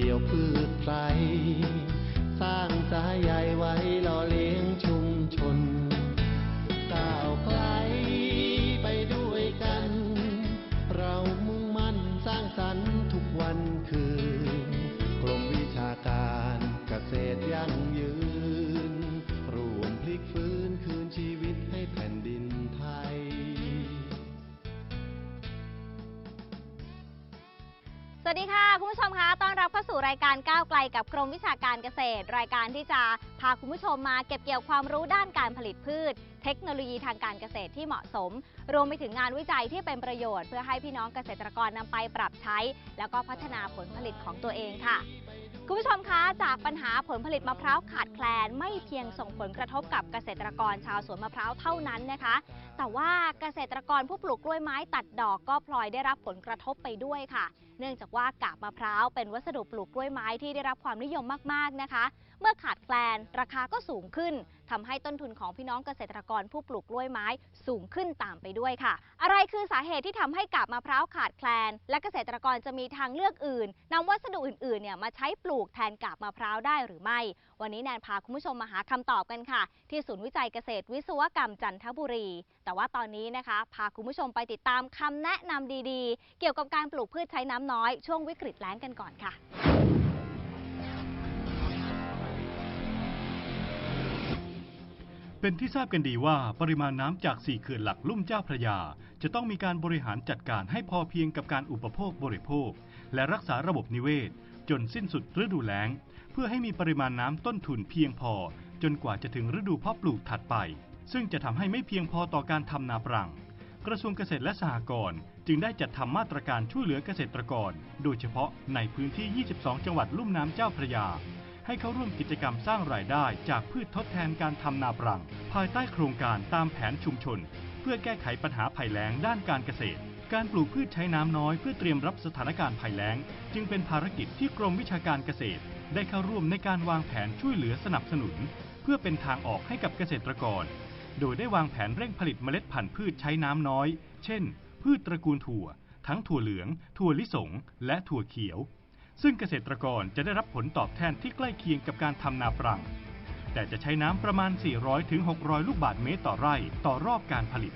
เกี่ยวพืชไรสร้างสายใยไว้หล่อเลี้ยงชุมชนก้าวไกลไปด้วยกัน เรามุ่งมั่นสร้างสรรค์ทุกวันคืนกรมวิชาการเกษตรยั่งยืนรวมพลิกฟื้นคืนชีวิตให้แผ่นดินไทยสวัสดีค่ะ สู่รายการก้าวไกลกับกรมวิชาการเกษตร รายการที่จะพาคุณผู้ชมมาเก็บเกี่ยวความรู้ด้านการผลิตพืช เทคโนโลยีทางการเกษตรที่เหมาะสม รวมไปถึงงานวิจัยที่เป็นประโยชน์ เพื่อให้พี่น้องเกษตรกรนำไปปรับใช้ แล้วก็พัฒนาผลผลิตของตัวเองค่ะ คุณผู้ชมคะจากปัญหาผลผลิตมะพร้าวขาดแคลน ไม่เพียงส่งผลกระทบกับเกษตรกรชาวสวนมะพร้าวเท่านั้นนะคะ แต่ว่าเกษตรกรผู้ปลูกกล้วยไม้ตัดดอกก็พลอยได้รับผลกระทบไปด้วยค่ะ เนื่องจากว่ากาบมะพร้าวเป็นวัสดุปลูกกล้วยไม้ที่ได้รับความนิยมมากๆนะคะ เมื่อขาดแคลนราคาก็สูงขึ้นทำให้ต้นทุนของพี่น้องเกษตรกรผู้ปลูกกล้วยไม้สูงขึ้นตามไปด้วยค่ะ อะไรคือสาเหตุที่ทำให้กาบมะพร้าวขาดแคลน และเกษตรกรจะมีทางเลือกอื่นนำวัสดุอื่นๆเนี่ยมาใช้ปลูกแทนกาบมะพร้าวได้หรือไม่ วันนี้แนนพาคุณผู้ชมมาหาคำตอบกันค่ะ ที่ศูนย์วิจัยเกษตรวิศวกรรมจันทบุรี แต่ว่าตอนนี้นะคะ พาคุณผู้ชมไปติดตามคำแนะนำดีๆ เกี่ยวกับการปลูกพืชใช้น้ำน้อย ช่วงวิกฤตแล้งกันก่อนค่ะเป็นที่ทราบกันดีว่าปริมาณน้ำจากสี่เขื่อนหลักลุ่มเจ้าพระยา จะต้องมีการบริหารจัดการให้พอเพียงกับการอุปโภคบริโภค และรักษาระบบนิเวศ จนสิ้นสุดฤดูแล้ง เพื่อให้มีปริมาณน้ำต้นทุนเพียงพอ จนกว่าจะถึงฤดูเพาะปลูกถัดไป ซึ่งจะทำให้ไม่เพียงพอต่อการทำนาปรัง กระทรวงเกษตรและสหกรณ์จึงได้จัดทำมาตรการช่วยเหลือเกษตรกร โดยเฉพาะในพื้นที่ 22 จังหวัดลุ่มน้ำเจ้าพระยา ให้เข้าร่วมกิจกรรมสร้างรายได้จากพืชทดแทนการทำนาปรัง ภายใต้โครงการตามแผนชุมชน เพื่อแก้ไขปัญหาภัยแล้งด้านการเกษตร การปลูกพืชใช้น้ำน้อยเพื่อเตรียมรับสถานการณ์ภัยแล้ง จึงเป็นภารกิจที่กรมวิชาการเกษตร ได้เข้าร่วมในการวางแผนช่วยเหลือสนับสนุน เพื่อเป็นทางออกให้กับเกษตรกร โดยได้วางแผนเร่งผลิตเมล็ดพันธุ์พืชใช้น้ำน้อย เช่น พืชตระกูลถั่ว ทั้งถั่วเหลือง ถั่วลิสง และถั่วเขียว ซึ่งเกษตรกรจะได้รับผลตอบแทนที่ใกล้เคียงกับการทำนาปรัง แต่จะใช้น้ำประมาณ 400-600 ลูกบาศก์เมตรต่อไร่ ต่อรอบการผลิต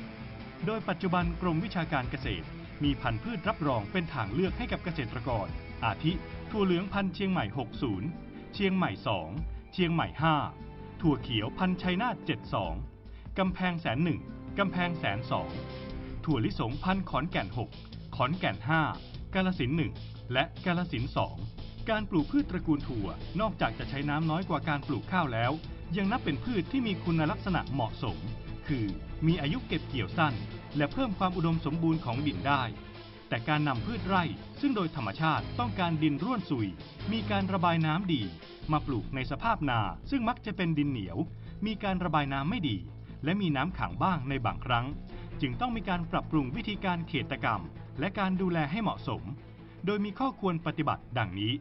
โดยปัจจุบันกรมวิชาการเกษตร มีพันธุ์พืชรับรองเป็นทางเลือกให้กับเกษตรกร อาทิถั่วเหลืองพันธุ์เชียงใหม่ 60 เชียงใหม่ 2 เชียงใหม่ 5 ถั่วเขียวพันธุ์ชัยนาท72 กำแพงแสนหนึ่งกำแพงแสนสองถั่วลิสงพันธุ์ขอนแก่น 6 ขอนแก่น 5 กาลสินธุ์หนึ่งและกาลสินธุ์สองการปลูกพืชตระกูลถั่วนอกจากจะใช้น้ำน้อยกว่าการปลูกข้าวแล้ว ยังนับเป็นพืชที่มีคุณลักษณะเหมาะสม คือมีอายุเก็บเกี่ยวสั้น และเพิ่มความอุดมสมบูรณ์ของดินได้ แต่การนำพืชไร่ ซึ่งโดยธรรมชาติต้องการดินร่วนซุย มีการระบายน้ำดี มาปลูกในสภาพนา ซึ่งมักจะเป็นดินเหนียว มีการระบายน้ำไม่ดี และมีน้ำขังบ้างในบางครั้ง จึงต้องมีการปรับปรุงวิธีการเขตกรรม และการดูแลให้เหมาะสม โดยมีข้อควรปฏิบัติดังนี้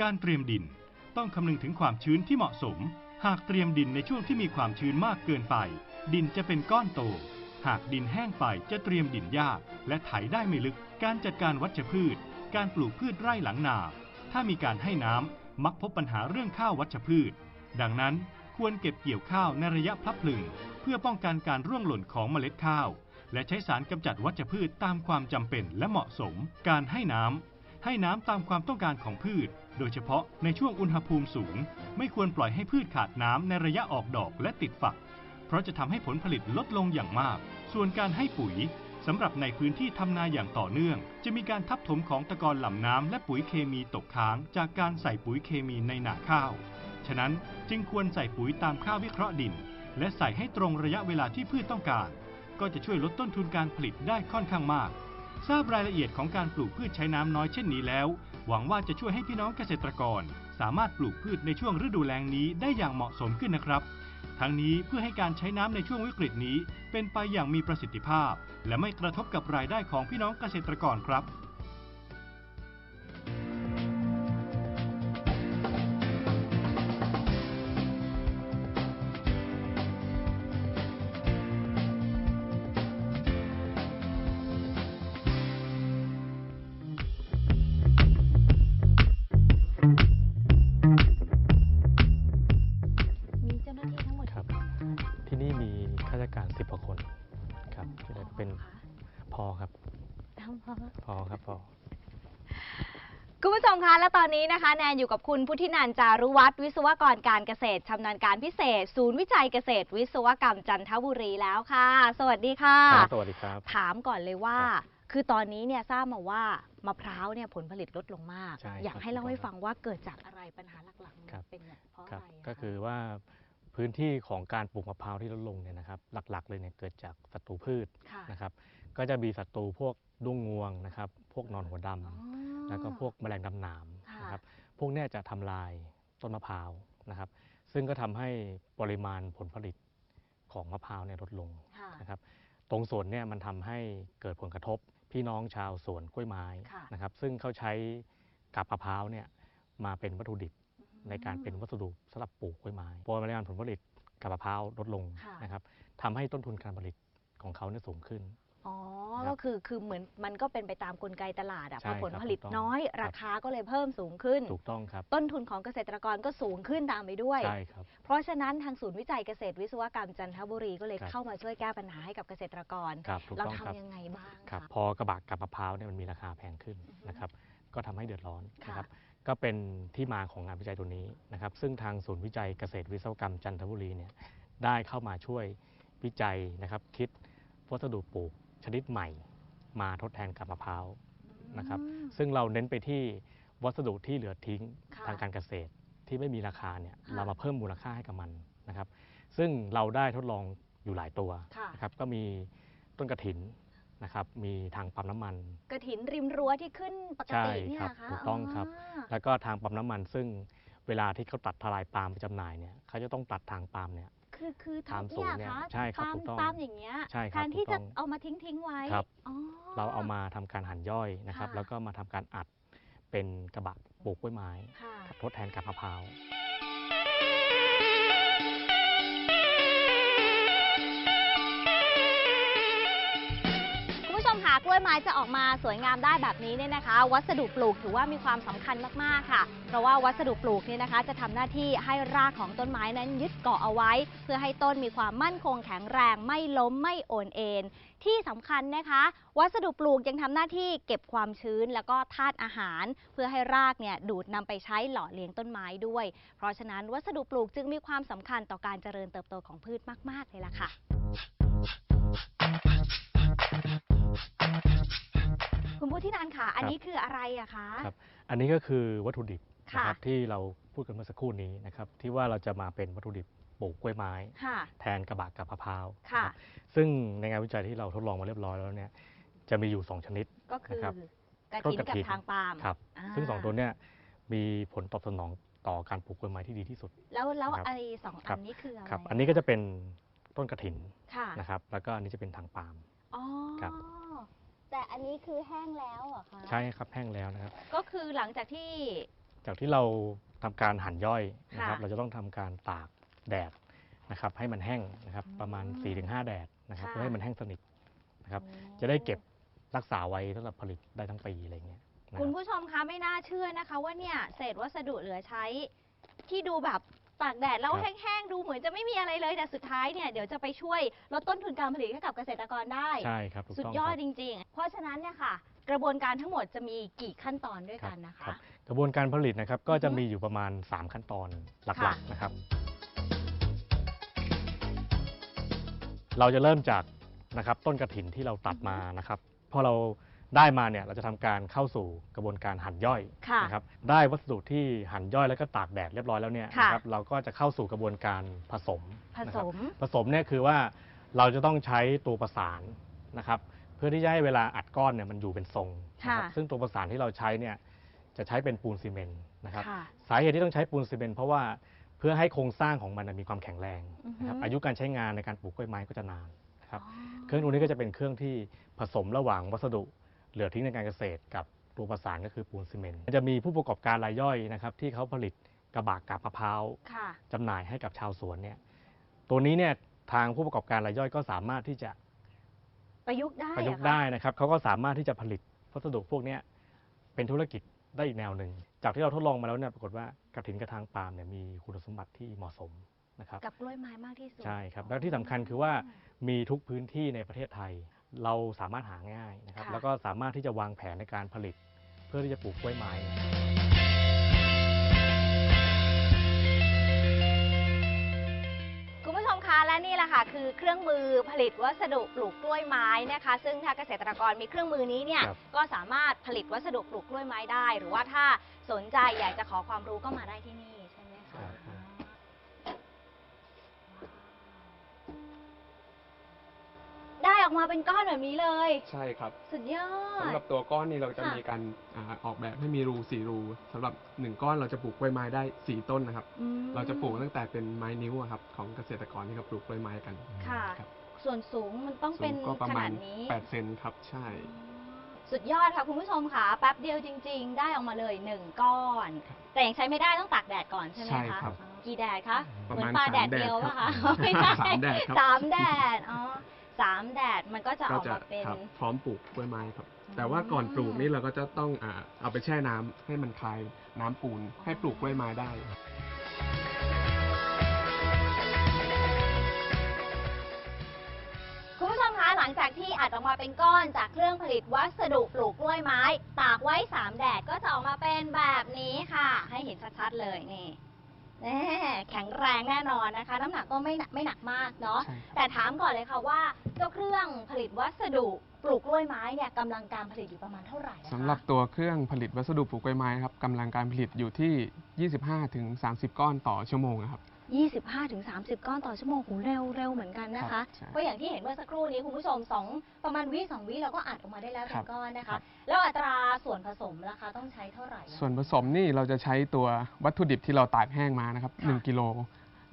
การเตรียมดินต้องคำนึงถึงความชื้นที่เหมาะสม หากเตรียมดินในช่วงที่มีความชื้นมากเกินไป ดินจะเป็นก้อนโต หากดินแห้งไปจะเตรียมดินยาก และไถได้ไม่ลึก การจัดการวัชพืช การปลูกพืชไร่หลังนา ถ้ามีการให้น้ำมักพบปัญหาเรื่องข้าววัชพืช ดังนั้นควรเก็บเกี่ยวข้าวในระยะพลับพลึง เพื่อป้องกันการร่วงหล่นของเมล็ดข้าว และใช้สารกำจัดวัชพืชตามความจำเป็นและเหมาะสม การให้น้ำให้น้ำตามความต้องการของพืช โดยเฉพาะในช่วงอุณหภูมิสูง ไม่ควรปล่อยให้พืชขาดน้ำในระยะออกดอกและติดฝัก เพราะจะทำให้ผลผลิตลดลงอย่างมาก ส่วนการให้ปุ๋ยสำหรับในพื้นที่ทำนาอย่างต่อเนื่อง จะมีการทับถมของตะกอนหล่ำน้ำและปุ๋ยเคมีตกค้าง จากการใส่ปุ๋ยเคมีในหนาข้าว ฉะนั้นจึงควรใส่ปุ๋ยตามค่าวิเคราะห์ดิน และใส่ให้ตรงระยะเวลาที่พืชต้องการ ก็จะช่วยลดต้นทุนการผลิตได้ค่อนข้างมาก ทราบรายละเอียดของการปลูกพืชใช้น้ำน้อยเช่นนี้แล้ว หวังว่าจะช่วยให้พี่น้องเกษตรกร สามารถปลูกพืชในช่วงฤดูแล้งนี้ได้อย่างเหมาะสมขึ้นนะครับ ทั้งนี้เพื่อให้การใช้น้ำในช่วงวิกฤตนี้ เป็นไปอย่างมีประสิทธิภาพ และไม่กระทบกับรายได้ของพี่น้องเกษตรกรครับ และตอนนี้นะคะ แนนอยู่กับคุณพุทธินันจารุวัฒน์วิศวกรการเกษตรชำนาญการพิเศษ ศูนย์วิจัยเกษตร วิศวกรรมจันทบุรีแล้วค่ะ สวัสดีค่ะ ครับสวัสดีครับ ถามก่อนเลยว่าครับคือตอนนี้เนี่ยทราบมาว่ามะพร้าวเนี่ยผลผลิตลดลงมาก ใช่อยากครับให้เล่าให้ถูกต้องฟังว่าเกิดจากอะไรปัญหาหลักๆเนี่ยครับเป็นเนี่ยเพราะคอะรับไระก็คือว่าพื้นที่ของการปลูกมะพร้าวที่ลดลงเนี่ยนะครับ หลักๆเลยเนี่ยเกิดจากศัตรูพืชค่ะนะครับ ก็จะมีศัตรูพวกด้วงงวงนะครับ พวกหนอนหัวดำอ๋อ แล้วก็พวกแมลงดำหนามค่ะนะครับพวกเนี้จะทำลายต้นมะพร้าวนะครับ ซึ่งก็ทำให้ปริมาณผลผลิตของมะพร้าวเนี่ยลดลงค่ะนะครับ ตรงส่วนเนี่ยมันทำให้เกิดผลกระทบพี่น้องชาวสวนกล้วยไม้ค่ะนะครับ ซึ่งเขาใช้กับมะพร้าวเนี่ยมาเป็นวัตถุดิบในการเป็นวัสดุสำหรับปลูกกล้วยไม้ปริมาณผลผลิตกับมะพร้าวลดลงค่ะนะครับทำให้ต้นทุนการผลิตของเขาเนี่ยสูงขึ้น อ๋อ ครับก็คือคือเหมือนมันก็เป็นไปตามกลไกตลาดอะใช่พอผลครับผลิตถูกต้องน้อย ครับ ราคาก็เลยเพิ่มสูงขึ้น ถูกต้องครับ ต้นทุนของเกษตรกรก็สูงขึ้นตามไปด้วย ใช่ครับ เพราะฉะนั้นทางศูนย์วิจัยเกษตรวิศวกรรมจันทบุรีก็เลยครับ เข้ามาช่วยแก้ปัญหาให้กับเกษตรกร ครับถูกเราต้องครับ ทำยังไงบ้างครับคะพอกระบะกับมะพร้าวเนี่ยมันมีราคาแพงขึ้นอือฮึนะครับ ก็ทำให้เดือดร้อนค่ะ นะครับ ก็เป็นที่มาของงานวิจัยตัวนี้นะครับ ซึ่งทางศูนย์วิจัยเกษตรวิศวกรรมจันทบุรีเนี่ยได้เข้ามาช่วยวิจัยนะครับ คิดวัสดุปลูก ชนิดใหม่มาทดแทนกับมะพร้าวนะครับอืมซึ่งเราเน้นไปที่วัสดุที่เหลือทิ้งค่ะทางการเกษตรที่ไม่มีราคาเนี่ยค่ะเรามาเพิ่มมูลค่าให้กับมันนะครับ ซึ่งเราได้ทดลองอยู่หลายตัวค่ะ นะครับก็มีต้นกระถินนะครับ มีทางปั๊มน้ำมัน กระถินริมรั้วที่ขึ้นปกติเนี่ยใช่ครับนะคะถูกต้องครับา แล้วก็ทางปั๊มน้ำมัน ซึ่งเวลาที่เขาตัดทลายปาล์มไปจำหน่ายเนี่ยเขาจะต้องตัดทางปาล์มเนี่ย คือคือตามทำสูเนี่ยงเนี่ยคะใช่ครับตามถูกต้อง ตามอย่างเงี้ยใช่คแทรับนที่ถูกต้จะองเอามาทิ้งทิ้งๆไว้ครับ อ๋อ เราเอามาทำการหั่นย่อยนะครับ ค่ะ แล้วก็มาทำการอัดเป็นกระบะปลูกกล้วยไม้ค่ะ ทดแทนกับมะพร้าวคุณ กล้วยไม้จะออกมาสวยงามได้แบบนี้เนี่ยนะคะ วัสดุปลูกถือว่ามีความสำคัญมากๆค่ะ เพราะว่าวัสดุปลูกเนี่ยนะคะ จะทำหน้าที่ให้รากของต้นไม้นั้นยึดเกาะเอาไว้ เพื่อให้ต้นมีความมั่นคงแข็งแรงไม่ล้มไม่โอนเอ็นที่สำคัญนะคะ วัสดุปลูกยังทำหน้าที่เก็บความชื้นแล้วก็ธาตุอาหาร เพื่อให้รากเนี่ยดูดนำไปใช้หล่อเลี้ยงต้นไม้ด้วย เพราะฉะนั้นวัสดุปลูกจึงมีความสำคัญต่อการเจริญเติบโตของพืชมาก ๆ เลยล่ะค่ะ คุณพุทธินันท์ค่ะ อันนี้คืออะไรอะคะครับ อันนี้ก็คือวัตถุดิบค่ะนะครับที่เราพูดกันเมื่อสักครู่นี้นะครับที่ว่าเราจะมาเป็นวัตถุดิบปลูกกล้วยไม้ค่ะแทนกระบะกับมะพร้าวค่ะนะครับซึ่งในงานวิจัยที่เราทดลองมาเรียบร้อยแล้วเนี่ยจะมีอยู่ 2 ชนิดก็คือนะครับกระต้นถินกระกับถิ่นทางปาล์มครับาซึ่งสองตัวเนี้ยมีผลตอบสนองต่อการปลูกกล้วยไม้ที่ดีที่สุด แล้วแล้วครับไอ้สองครัอับนนี้คืออะไรครับอันนี้ก็จะเป็นต้นกระถินค่ะนะครับแล้วก็อันนี้จะเป็นทางปาล์มอ๋อครับ แต่อันนี้คือแห้งแล้วเหรอคะใช่ครับแห้งแล้วนะครับ ก็คือหลังจากที่ จากที่เราทำการหั่นย่อยนะครับ ค่ะเราจะต้องทำการตากแดดนะครับ ให้มันแห้งนะครับอืมประมาณ4-5 แดดนะครับค่ะ เพื่อให้มันแห้งสนิทนะครับโอ้จะได้เก็บรักษาไว้สำหรับผลิตได้ทั้งปีอะไรเงี้ยนะคุณรับผู้ชมคะไม่น่าเชื่อนะคะ ว่าเนี่ยเศษวัสดุเหลือใช้ที่ดูแบบ ตากแดดแล้วแห้งๆ ดูเหมือนจะไม่มีอะไรเลย แต่สุดท้ายเนี่ยเดี๋ยวจะไปช่วยลดต้นทุนการผลิตให้กับเกษตรกรได้ ใช่ครับถูกสุดต้องยอคดรับจริง ๆ เพราะฉะนั้นเนี่ยค่ะ กระบวนการทั้งหมดจะมีกี่ขั้นตอนด้วยกันนะครัคะ บกระบวนการผลิตนะครับก็จะอือฮึมีอยู่ประมาณ 3 ขั้นตอนหค่ะลักๆนะครับ เราจะเริ่มจากนะครับต้นกระถินที่เราตัดมานะครับพอเรา ได้มาเนี่ยเราจะทำการเข้าสู่กระบวนการหั่นย่อยค่ะนะครับได้วัสดุที่หั่นย่อยแล้วก็ตากแดดเรียบร้อยแล้วเนี่ยค่ะ นะครับเราก็จะเข้าสู่กระบวนการผสมผนะสครับม ผสมเนี่ยคือว่าเราจะต้องใช้ตัวประสานนะครับพื่อที่จะให้เวลาอัดก้อนเนี่ยมันอยู่เป็นทรงนะครับค่ะ ซึ่งตัวประสานที่เราใช้เนี่ยจะใช้เป็นปูนซีเมนต์นะครับ ค่ะ สาเหตุที่ต้องใช้ปูนซีเมนต์เพราะว่าเพื่อให้โครงสร้างของมันนะมีความแข็งแรงนะครับอือฮึ อายุการใช้งานในการปลูกกล้วยไม้ก็จะนานนะครับ อ๋อเครื่องตัวนี้ก็จะเป็นเครื่องที่ผสมระหว่างวัสดุ เหลือทิ้งในการเกษตรกับตัวประสานก็คือปูนซีเมนต์จะมีผู้ประกอบการรายย่อยนะครับที่เขาผลิตกระบะกาบมะพร้าวค่ะ จำหน่ายให้กับชาวสวนเนี่ยตัวนี้เนี่ยทางผู้ประกอบการรายย่อยก็สามารถที่จะประยุกต์ได้ประยุกต์เหอคได้นะครับเขาก็สามารถที่จะผลิตวัสดุพวกเนี้ยเป็นธุรกิจได้อีกแนวหนึ่ง จากที่เราทดลองมาแล้วเนี่ยปรากฏว่ากระถินกระทางปาล์มเนี่ยมีคุณสมบัติที่เหมาะสมนะครับ กับกล้วยไม้มากที่สุด ใช่ครับ แล้วที่สำคัญคือว่ามีทุกพื้นที่ในประเทศไทย เราสามารถหาง่ายนะครับ ค่ะ แล้วก็สามารถที่จะวางแผนในการผลิต เพื่อที่จะปลูกกล้วยไม้ คุณผู้ชมคะและนี่แหละค่ะคือเครื่องมือผลิตวัสดุปลูกกล้วยไม้นะคะ ซึ่งถ้าเกษตรกรมีเครื่องมือนี้เนี่ยครับ ก็สามารถผลิตวัสดุปลูกกล้วยไม้ได้ หรือว่าถ้าสนใจอยากจะขอความรู้ก็มาได้ที่นี่ใช่ไหมคะได้ ออกมาเป็นก้อนแบบนี้เลย ใช่ครับสุดยอสำดหรับตัวก้อนนี้เราจะค่ะ มีการอ่าออกแบบให้มีรูสี่รูสำหรับหนึ่งก้อนเราจะปลูกกล้วยไม้ได้สี่ต้นนะครับ อืม เราจะปลูกตั้งแต่เป็นไม้นิ้วอะครับของเกษตรกรที่เขาปลูกกล้วยไม้กันค่ะครับส่วนสูงมันต้องสูเป็นงก็ประขมานาณดนี้ 8เซนครับใช่ สุดยอดค่ะคุณผู้ชมค่ะ แป๊บเดียวจริง ๆ ได้ออกมาเลยหนึ่งก้อน ครับแต่ยังใช้ไม่ได้ต้องตากแดดก่อนใช่ไหมใช่คะครับกี่แดดคะประเหมือมาณนปลาสามแดดแดดเดียวครัปะบคะไม่ใช่สามแดดครับ สามแดดอ๋อ สามแดดมันก็จะอก็อกจะมาเป็น ครับพร้อมปลูกกล้วยไม้ครับอืมแต่ว่าก่อนปลูกนี่เราก็จะต้องอ่าเอาไปแช่น้ำให้มันคลายน้ำปูนให้ปลูกกล้วยไม้ได้ คุณผู้ชมคะหลังจากที่อัดออกมาเป็นก้อนจากเครื่องผลิตวัสดุปลูกกล้วยไม้ ตากไว้สามแดดก็จะออกมาเป็นแบบนี้ค่ะ ให้เห็นชัดๆเลยนี่ แน่แข็งแรงแน่นอนนะคะ น้ำหนักก็ไม่หนักไม่หนักมากเนาะ ใช่ครับ แต่ถามก่อนเลยค่ะว่าเจ้าเครื่องผลิตวัสดุปลูกกล้วยไม้เนี่ยกำลังการผลิตอยู่ประมาณเท่าไหร่อะคะสำหรับตัวเครื่องผลิตวัสดุปลูกกล้วยไม้ครับกำลังการผลิตอยู่ที่ 25ถึง30 ก้อนต่อชั่วโมงนะครับ 25ถึง30 ก้อนต่อชั่วโมงหูเร็วเร็วเหมือนกันนะครัคะ บใช่ก็อย่างที่เห็นเมื่อสักครู่นี้คุณผู้ชมสองประมาณวิสองวิเราก็อัดออกมาได้แล้วคเป็รันบก้อนนะครัคะ บ แล้วอัตราส่ วนผสมราคาต้องใช้เท่าไหร่อะส่วนผสมนี่เราจะใช้ตัววัตถุดิบที่เราตากแห้งมานะครับค่ะ1กิโล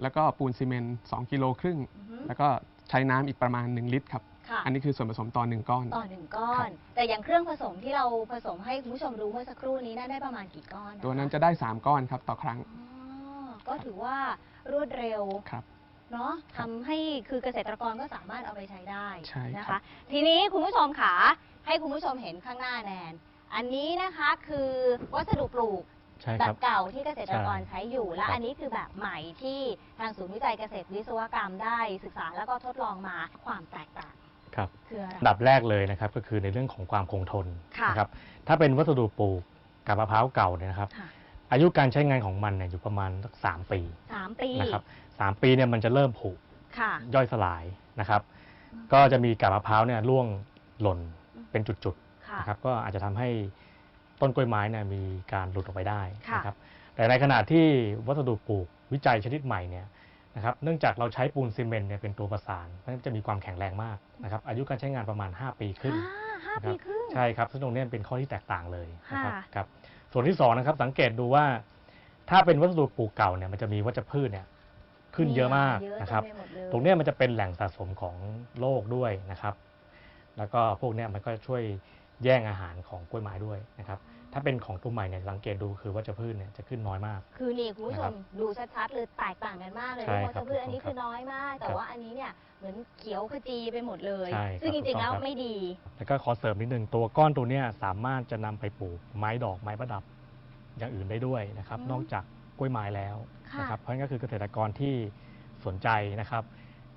แล้วก็ปูนซีเมนต์2กิโลครึ่งอือฮึแล้วก็ใช้น้ำอีกประมาณ 1 ลิตรครับค่ะอันนี้คือส่วนผสมต่อหนึ่งก้อน ต่อหนึ่งก้อครันบแต่อย่างเครื่องผสมที่เราผสมให้คุณผู้ชมรู้เมื่อสักครู่นี้น่าได้ประมาณกี่ก้อนคตัวนั้นจะได้ 3 ก้อนครับต่อครั้งอ๋อก็ถือว่ารวดเร็วครับเนาะทำให้คือเกษตรกรก็สามารถเอาไปใช้ได้ใช่นะครัคะบทีนี้คุณผู้ชมค่ะให้คุณผู้ชมเห็นข้างหน้าแนน อันนี้นะคะคือวัสดุปลูกใช่แบครับบ เก่าที่เกษตรกรใช่ใช้อยู่ และครับ อันนี้คือแบบใหม่ที่ทางศูนย์วิจัยเกษตรวิศวกรรมได้ศึกษาแล้วก็ทดลองมาความแตกต่างครับคืออะไร อันดับแรกเลยนะครับก็คือในเรื่องของความคงทนค่ะ นะครับถ้าเป็นวัสดุปลูกกับมะพร้าวเก่าเนี่ยนะครับ ค่ะอายุการใช้งานของมันเนี่ยอยู่ประมาณสักสามปีสามปีนะครับสามปีเนี่ยมันจะเริ่มผุค่ะ ย่อยสลายนะครับอืมก็จะมีกับมะพร้าวเนี่ยร่วงหล่นเป็นจุดๆ ค่ะนะครับก็อาจจะทำให้ต้นกล้วยไม้เนี่ยมีการหลุดออกไปได้ค่ะนะครับแต่ในขณะที่วัสดุปลูกวิจัยชนิดใหม่เนี่ยนะครับเนื่องจากเราใช้ปูนซีเมนต์เนี่ยเป็นตัวประสานมันจะมีความแข็งแรงมากนะครับอายุการใช้งานประมาณ 5 ปีขึ้นอ่าห้านะครับปีครึ่ง ใช่ครับซึ่งตรงนี้เป็นข้อที่แตกต่างเลยนะครับค่ะ ครับส่วนที่สองนะครับสังเกตดูว่า ถ้าเป็นวัสดุปลูกเก่าเนี่ยมันจะมีวัชพืชเนี่ยขึ้นเยอะมากเยอะนะครับเต็มไปหมดเลยตรงเนี้ยมันจะเป็นแหล่งสะสมของโลกด้วยนะครับ แล้วก็พวกเนี้ยมันก็ช่วย แย่งอาหารของกล้วยไม้ด้วยนะครับถ้าเป็นของตัวใหม่เนี่ยสังเกตดูคือวัชพืชเนี่ยจะขึ้นน้อยมาก คือนี่คุณผู้ชนะครัมบดูชัดๆเลยแตกต่างกันมากเลยใช่เพราะครับว่าพืชอันนี้ถูกต้คือองครับน้อยมาก แต่ครับว่าอันนี้เนี่ยเหมือนเขียวขจีไปหมดเลยใช่ครับซึ่งจถูริกงต้องๆแล้วครับไม่ดี แล้วก็ขอเสริมนิดนึงตัวก้อนตัวเนี้ยสามารถจะนำไปปลูกไม้ดอกไม้ประดับอย่างอื่นได้ด้วยนะครับอืมนอกจากกล้วยไม้แล้วค่ะนะครับเพราะฉะนั้นก็คือเกษตรกรที่สนใจนะครับ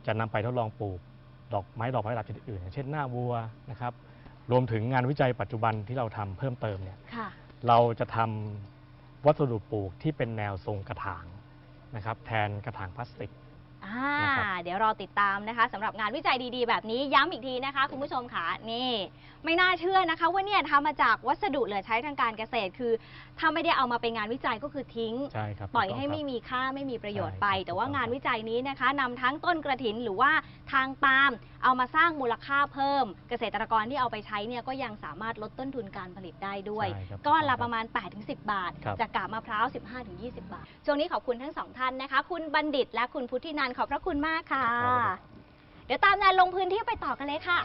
จะนำไปทดลองปลูกดอกไม้ดอกไม้ประดับชนิดอื่นอย่างเช่นหน้าวัวนะครับ รวมถึงงานวิจัยปัจจุบันที่เราทำเพิ่มเติมเนี่ยค่ะ เราจะทำวัสดุปลูกที่เป็นแนวทรงกระถางนะครับแทนกระถางพลาสติก อ่านะครับเดี๋ยวรอติดตามนะคะสำหรับงานวิจัยดีๆ แบบนี้ย้ำอีกทีนะคะ คุณผู้ชมค่ะนี่ ไม่น่าเชื่อนะคะ ว่าเนี่ยทำมาจากวัสดุเหลือใช้ทางการเกษตร คือถ้าไม่ได้เอามาเป็นงานวิจัยก็คือทิ้ง ใช่ครับปล่อยถูกต้งให้ครับไม่มีค่าไม่มีประโยชน์ใช่ไปครับแต่ว่าถูกต้องงานครับวิจัยนี้นะคะนำทั้งต้นกระถินหรือว่าทางปาล์มเอามาสร้างมูลค่าเพิ่ม เกษตรกรที่เอาไปใช้เนี่ยก็ยังสามารถลดต้นทุนการผลิตได้ด้วย ใช่ครับก้อนละถูปต้งระมาณ 8-10 บาท ครับ จากกาบมะพร้าว 15-20 บาท ช่วงนี้ขอบคุณทั้งสองท่านนะคะ คุณบัณฑิตและคุณพุทธินันท์ขอบพระคุณมากค่ะครับเดี๋ยวตามแนนลงพื้นที่ไปต่อกันเลยค่ะ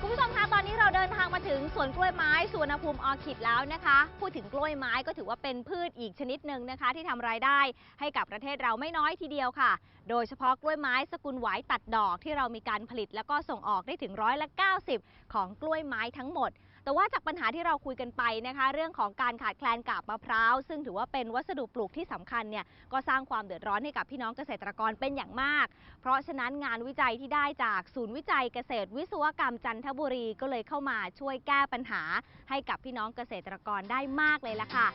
คุณผู้ชมคะตอนนี้เราเดินทางมาถึงสวนกล้วยไม้สวนภูมิออร์คิดแล้วนะคะ พูดถึงกล้วยไม้ก็ถือว่าเป็นพืชอีกชนิดหนึ่งนะคะ ที่ทำรายได้ให้กับประเทศเราไม่น้อยทีเดียวค่ะ โดยเฉพาะกล้วยไม้สกุลหวายตัดดอกที่เรามีการผลิตแล้วก็ส่งออกได้ถึงร้อยละ90 ของกล้วยไม้ทั้งหมด แต่ว่าจากปัญหาที่เราคุยกันไปนะคะ เรื่องของการขาดแคลนกาบมะพร้าว ซึ่งถือว่าเป็นวัสดุปลูกที่สำคัญเนี่ยก็สร้างความเดือดร้อนให้กับพี่น้องเกษตรกรเป็นอย่างมาก เพราะฉะนั้นงานวิจัยที่ได้จากศูนย์วิจัยเกษตรวิศวกรรมจันทบุรีก็เลยเข้ามาช่วยแก้ปัญหาให้กับพี่น้องเกษตรกรได้มากเลยล่ะค่ะ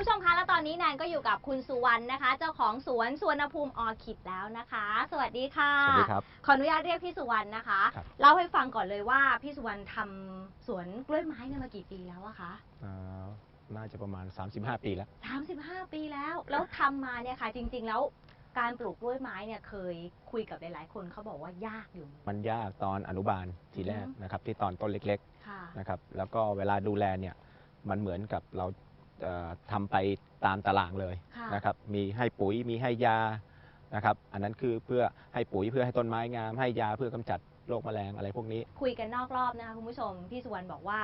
ผู้ชมคะแล้วตอนนี้แนนก็อยู่กับคุณสุวรรณนะคะ เจ้าของสวนสวนภูมิออร์คิดแล้วนะคะ สวัสดีค่ะสวัสดีครับขออนุญาตเรียกพี่สุวรรณนะคะครับ เล่าให้ฟังก่อนเลยว่าพี่สุวรรณทำสวนกล้วยไม้เนี่ยมากี่ปีแล้วอะคะอ่าน่าจะประมาณ 35 ปีแล้ว 35 ปีแล้ว แล้วทำมาเนี่ยค่ะ จริง ๆ แล้วการปลูกกล้วยไม้เนี่ยเคยคุยกับหลาย ๆ คนเขาบอกว่ายากอยู่ มันยากตอนอนุบาลทีแรกอือฮึ นะครับ ที่ตอนต้นเล็กค่ะ ๆนะครับ แล้วก็เวลาดูแลเนี่ย มันเหมือนกับเราเอ่อ ทำไปตามตารางเลยค่ะนะครับ มีให้ปุ๋ยมีให้ยานะครับ อันนั้นคือเพื่อให้ปุ๋ยเพื่อให้ต้นไม้งาม ให้ยาเพื่อกำจัดโรคแมลงอะไรพวกนี้ คุยกันนอกรอบนะคะคุณผู้ชม พี่สุวรรณบอกว่า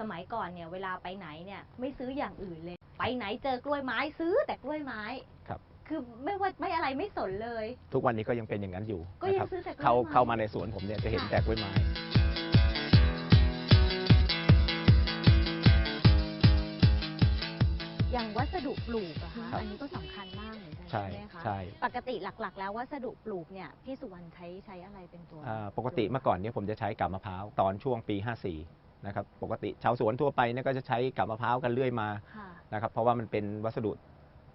สมัยก่อนเนี่ยเวลาไปไหนเนี่ยไม่ซื้ออย่างอื่นเลย ไปไหนเจอกล้วยไม้ซื้อแต่กล้วยไม้ครับคือไม่ว่าไม่อะไรไม่สนเลย ทุกวันนี้ก็ยังเป็นอย่างนั้นอยู่ก็นะยัคงรับซื้อแต่กล้วยเข้าไม้เข้ามาในสวนผมเนี่ยจะเห็นค่ะแต่กล้วยไม้ อย่างวัสดุปลูกอะคะครับอันนี้ก็สำคัญมากเหมือนกันใช่ใช่ไหมคะใช่ ปกติหลักๆ แล้ววัสดุปลูกเนี่ยพี่สุวรรณใช้ใช้อะไรเป็นตัวอ่าปกติเมื่อก่อนเนี่ยผมจะใช้กับมะพร้าวตอนช่วงปี 54 นะครับ ปกติชาวสวนทั่วไปเนี่ยก็จะใช้กับมะพร้าวกันเรื่อยมาค่ะนะครับ เพราะว่ามันเป็นวัสดุ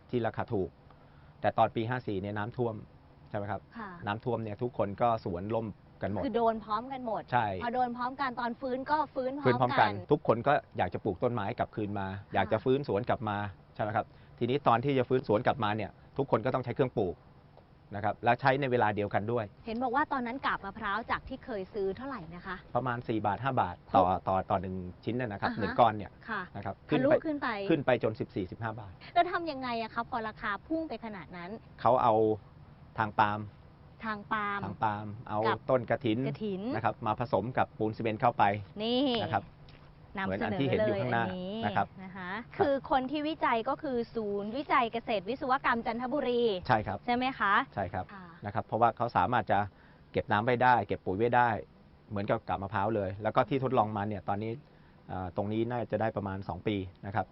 ที่ราคาถูก แต่ตอนปี 54 เนี่ยน้ำท่วมใช่ไหมครับ ค่ะ น้ำท่วมเนี่ยทุกคนก็สวนล่ม กันหมด คือโดนพร้อมกันหมด ใช่ พอโดนพร้อมกันตอนฟื้นก็ฟื้นพฟื้นพร้ร้ออมมกักันนทุกคนก็อยากจะปลูกต้นไม้กลับคืนมา อยากจะฟื้นสวนกลับมาใช่ไหมครับ ทีนี้ตอนที่จะฟื้นสวนกลับมาเนี่ย ทุกคนก็ต้องใช้เครื่องปลูกนะครับและใช้ในเวลาเดียวกันด้วย เห็นบอกว่าตอนนั้นกาบมะพร้าวจากที่เคยซื้อเท่าไหร่นะคะ ประมาณ 4 บาท 5 บาทต่อต่อต่อหนึ่งชิ้นเนยนะครับอ่าฮะหนึ่งก้อนเนี่ยค่ะนะครับทะลุไปขึ้นไปขึ้นไปจน 14-15 บาท แล้วทำยังไงอะคะพอราคาพุ่งไปขนาดนั้น เขาเอาทางปาล์ม ทางปาล์ม ทางปาล์มเอากับต้นกระถินกระถิน นะครับมาผสมกับปูนซีเมนต์เข้าไปนี่นะครับนำเหมือนเสอันนที่อเห็นเลอยู่ยข้างหน้าอันนี้นะครับ นะคะคือคนที่วิจัยก็คือศูนย์วิจัยเกษตรวิศวกรรมจันทบุรี ใช่ครับใช่ไหมคะใช่ครับอ่านะครับเพราะว่าเขาสามารถจะเก็บน้ำไว้ได้ เก็บปุ๋ยไว้ได้ เหมือนกับกับมะพร้าวเลย แล้วก็ที่ทดลองมาเนี่ยตอนนี้อ่าตรงนี้น่าจะได้ประมาณ 2 ปีนะครับ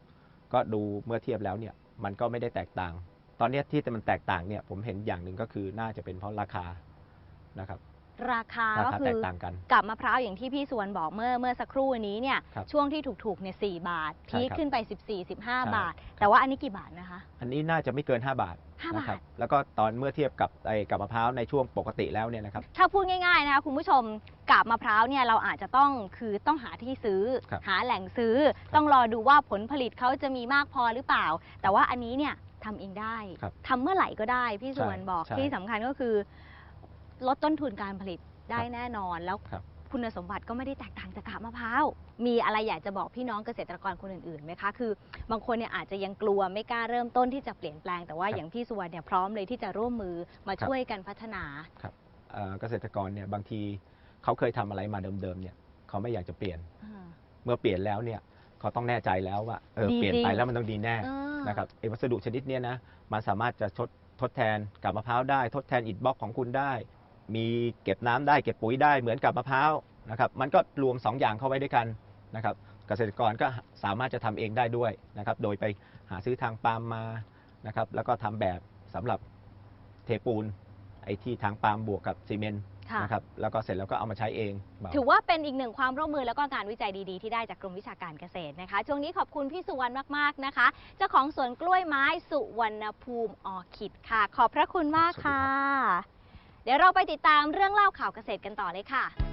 ก็ดูเมื่อเทียบแล้วเนี่ยมันก็ไม่ได้แตกต่าง ตอนเนี้ยที่มันแตกต่างเนี่ยผมเห็นอย่างหนึ่งก็คือน่าจะเป็นเพราะราคานะครับราคาราก็คาคืแตอกต่างกันกับมะพร้าวอย่างที่พี่สวนบอกเมื่อเมื่อสักครู่นี้เนี่ยครับช่วงที่ถูกๆเนี่ยสบาทใช่พีคครับขึ้นไป 14 15ใช่บาท แต่ว่าอันนี้กี่บาทนะคะ อันนี้น่าจะไม่เกิน 5 บาท5นะคบารัทบแล้วก็ตอนเมื่อเทียบกับไอ้กับมะพร้าวในช่วงปกติแล้วเนี่ยนะครับถ้าพูดง่ายๆนะคะคุณผู้ชมกาบมะพร้าวเนี่ยเราอาจจะต้องคือต้องหาที่ซื้อครับหาแหล่งซื้อ ต้องรอดูว่าผลผลิตเขาจะมีมากพอหรือเปล่า แต่ว่าอันนี้เนี่ย ทำเองได้ครับทำเมื่อไหร่ก็ได้พี่สุวรรณใช่บอกใช่ที่สำคัญก็คือ ลดต้นทุนการผลิตได้ครับแน่นอนแล้วครับ คุณสมบัติก็ไม่ได้แตกต่างจากกาบมะพร้าวมีอะไรอยากจะบอกพี่น้องเกษตรกรคนอื่นๆไหมคะคือบางคนเนี่ยอาจจะยังกลัวไม่กล้าเริ่มต้นที่จะเปลี่ยนแปลงแต่ว่าครับอย่างพี่สุวรรณเนี่ยพร้อมเลยที่จะร่วมมือมาครับช่วยกันพัฒนา เอ่อเกษตรกรเนี่ยบางทีเขาเคยทำอะไรมาเดิมๆเนี่ยเขาไม่อยากจะเปลี่ยน เมื่อเปลี่ยนแล้วเนี่ย เขาต้องแน่ใจแล้วว่าเออดีเปลี่ยนไปจริง แล้วมันต้องดีแน่อ่า นะครับไอ้วัสดุชนิดเนี้ยนะมันสามารถจะทดทดแทนกับมะพร้าวได้ ทดแทนอิฐบล็อกของคุณได้ มีเก็บน้ำได้เก็บปุ๋ยได้เหมือนกับมะพร้าวนะครับมันก็รวม2อย่างเข้าไว้ด้วยกันนะครับเกษตรกรก็สามารถจะทำเองได้ด้วยนะครับโดยไปหาซื้อทางปาล์มมานะครับแล้วก็ทำแบบสำหรับเทปูนไอ้ที่ทางปาล์มบวกกับซีเมนต์ ค่ะ นะครับแล้วก็เสร็จแล้วก็เอามาใช้เองแบบ ถือว่าเป็นอีกหนึ่งความร่วมมือแล้วก็งานวิจัยดีๆ ที่ได้จากกรมวิชาการเกษตรนะคะ ช่วงนี้ขอบคุณพี่สุวรรณมากๆนะคะ เจ้าของสวนกล้วยไม้สุวรรณภูมิออร์คิดค่ะ ขอบพระคุณมากค่ะ เดี๋ยวเราไปติดตามเรื่องเล่าข่าวเกษตรกันต่อเลยค่ะ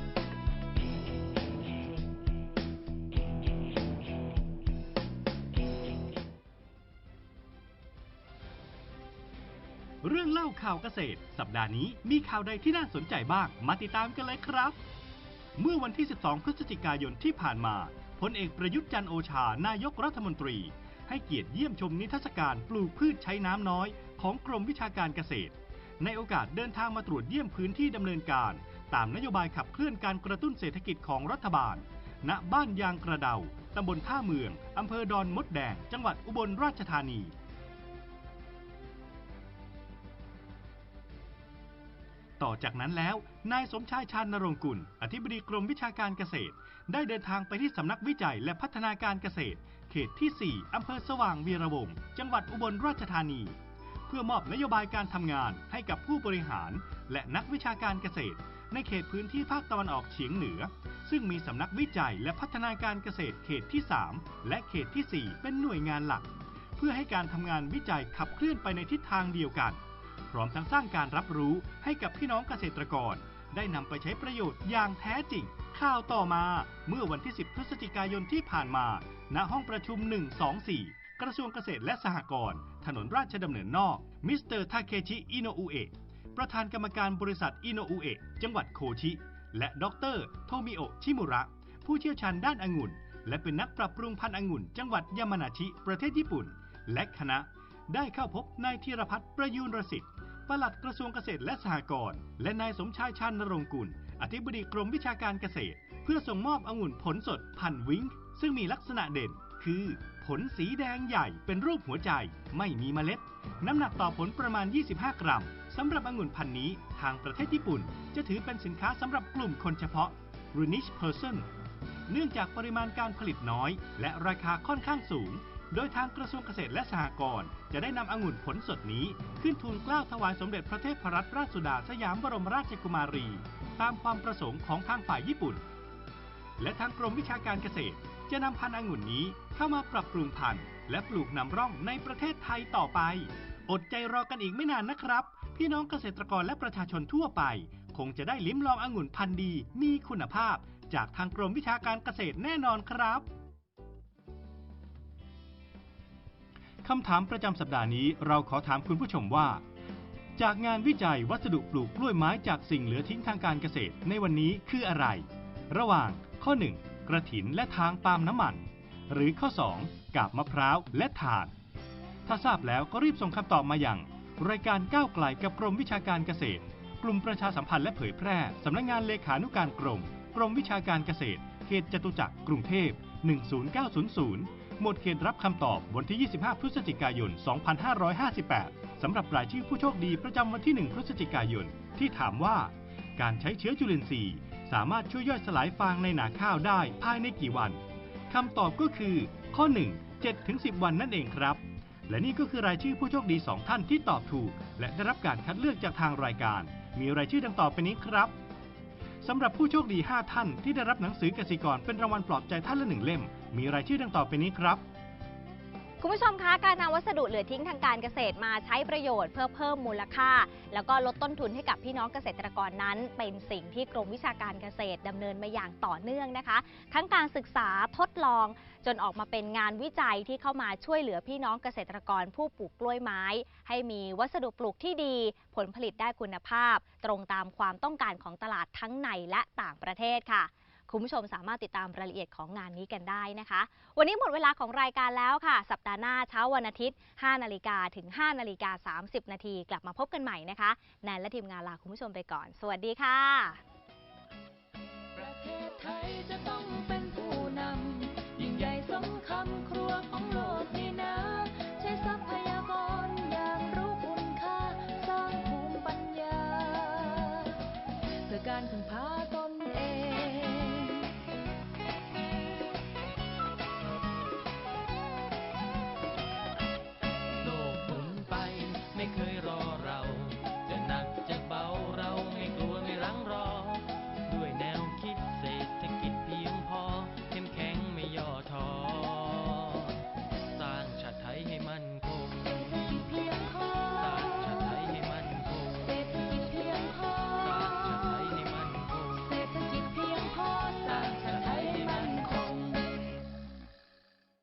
เรื่องเล่าข่าวเกษตร สัปดาห์นี้มีข่าวใดที่น่าสนใจบ้าง มาติดตามกันเลยครับ เมื่อวันที่ 12 พฤศจิกายนที่ผ่านมาพลเอกประยุทธ์จันโอชา นายกรัฐมนตรี ให้เกียรติเยี่ยมชมนิทรรศการปลูกพืชใช้น้ำน้อย ของกรมวิชาการเกษตร ในโอกาสเดินทางมาตรวจเยี่ยมพื้นที่ดำเนินการ ตามนโยบายขับเคลื่อนการกระตุ้นเศรษฐกิจของรัฐบาล ณ บ้านยางกระเดาตำบลท่าเมืองอำเภอดอนมดแดง จังหวัดอุบลราชธานี ต่อจากนั้นแล้ว นายสมชายชาญนรงค์กุล อธิบดีกรมวิชาการเกษตร ได้เดินทางไปที่สำนักวิจัยและพัฒนาการเกษตร เขตที่ 4 อำเภอสว่างวีระวงจังหวัดอุบลราชธานี เพื่อมอบนโยบายการทำงานให้กับผู้บริหาร และนักวิชาการเกษตร ในเขตพื้นที่ภาคตะวันออกเฉียงเหนือ ซึ่งมีสำนักวิจัยและพัฒนาการเกษตรเขตที่ 3 และเขตที่ 4 เป็นหน่วยงานหลัก เพื่อให้การทำงานวิจัยขับเคลื่อนไปในทิศทางเดียวกัน พร้อมทั้งสร้างการรับรู้ให้กับพี่น้องเกษตรกร ได้นำไปใช้ประโยชน์อย่างแท้จริง ข่าวต่อมาเมื่อวันที่ 10 พฤศจิกายนที่ผ่านมา ณห้องประชุม 124 กระทรวงเกษตรและสหกรณ์ถนนราชดำเนินนอก มิสเตอร์ทาเคชิ อิโนอุเอะประธานกรรมการบริษัทอิโนอุเอะจังหวัดโคชิ และดรโทมิโอชิมุระ ผู้เชี่ยวชาญด้านองุ่น และเป็นนักปรับปรุงพันธุ์องุ่น จังหวัดยามานาชิ ประเทศญี่ปุ่น และคณะ ได้เข้าพบนายธีรพัฒน์ประยูนรสิทธิ์ปลัดกระทรวงเกษตรและสหกรณ์และนายสมชายชาญนรงค์กุล อธิบดีกรมวิชาการเกษตร เพื่อส่งมอบองุ่นผลสดพันธุ์วิงค์ซึ่งมีลักษณะเด่น คือ ผลสีแดงใหญ่เป็นรูปหัวใจ ไม่มีเมล็ด น้ำหนักต่อผลประมาณ 25 กรัมสำหรับองุ่นพันธุ์นี้ ทางประเทศญี่ปุ่น จะถือเป็นสินค้าสำหรับกลุ่มคนเฉพาะหรือ niche person เนื่องจากปริมาณการผลิตน้อย และราคาค่อนข้างสูง โดยทางกระทรวงเกษตรและสหกรณ์จะได้นำองุ่นผลสดนี้ ขึ้นทูลเกล้าถวายสมเด็จพระเทพรัตนราชสุดาสยามบรมราชกุมารี ตามความประสงค์ของทางฝ่ายญี่ปุ่น และทางกรมวิชาการเกษตร จะนำพันธุ์องุ่นนี้เข้ามาปรับปรุงพันธุ์ และปลูกนำร่องในประเทศไทยต่อไป อดใจรอกันอีกไม่นานนะครับ พี่น้องเกษตรกรและประชาชนทั่วไป คงจะได้ลิ้มลององุ่นพันธุ์ดี มีคุณภาพ จากทางกรมวิชาการเกษตรแน่นอนครับ คำถามประจำสัปดาห์นี้เราขอถามคุณผู้ชมว่า จากงานวิจัยวัสดุปลูกกล้วยไม้จากสิ่งเหลือทิ้งทางการเกษตรในวันนี้คืออะไร ระหว่างข้อ 1 กระถินและทางปาล์มน้ำมัน หรือข้อ 2 กาบมะพร้าวและถ่าน ถ้าทราบแล้วก็รีบส่งคำตอบมาอย่าง รายการก้าวไกลกับกรมวิชาการเกษตร กลุ่มประชาสัมพันธ์และเผยแพร่สำนักงงานเลขานุการกรม กรมวิชาการเกษตร เขตจตุจักรกรุงเทพ 10900 หมดเขตรับคำตอบวันที่ 25 พฤศจิกายน 2558 สำหรับรายชื่อผู้โชคดีประจำวันที่ 1 พฤศจิกายน ที่ถามว่า การใช้เชื้อจุลินทรีย์ สามารถช่วยย่อยสลายฟางในหนาข้าวได้ภายในกี่วัน คำตอบก็คือ ข้อ 1 7-10 วันนั่นเองครับ และนี่ก็คือรายชื่อผู้โชคดี 2 ท่านที่ตอบถูก และได้รับการคัดเลือกจากทางรายการ มีรายชื่อดังต่อไปนี้ครับ สำหรับผู้โชคดี 5 ท่านที่ได้รับหนังสือกสิกรเป็นรางวัลปลอบใจท่านละหนึ่งเล่ม มีรายชื่อดังต่อไปนี้ครับ คุณผู้ชมคะการนำวัสดุเหลือทิ้งทางการเกษตรมาใช้ประโยชน์เพื่อเพิ่มมูลค่า แล้วก็ลดต้นทุนให้กับพี่น้องเกษตรกรนั้น เป็นสิ่งที่กรมวิชาการเกษตรดำเนินมาอย่างต่อเนื่องนะคะ ทั้งการศึกษาทดลอง จนออกมาเป็นงานวิจัยที่เข้ามาช่วยเหลือพี่น้องเกษตรกรผู้ปลูกกล้วยไม้ ให้มีวัสดุปลูกที่ดี ผลผลิตได้คุณภาพ ตรงตามความต้องการของตลาดทั้งในและต่างประเทศค่ะ คุณผู้ชมสามารถติดตามรายละเอียดของงานนี้กันได้นะคะ วันนี้หมดเวลาของรายการแล้วค่ะ สัปดาห์หน้าเช้าวันอาทิตย์ 5 นาฬิกาถึง 5 นาฬิกา 30 นาทีกลับมาพบกันใหม่นะคะแนนและทีมงานลาคุณผู้ชมไปก่อน สวัสดีค่ะ ประเทศไทยจะต้องเป็นผู้นำ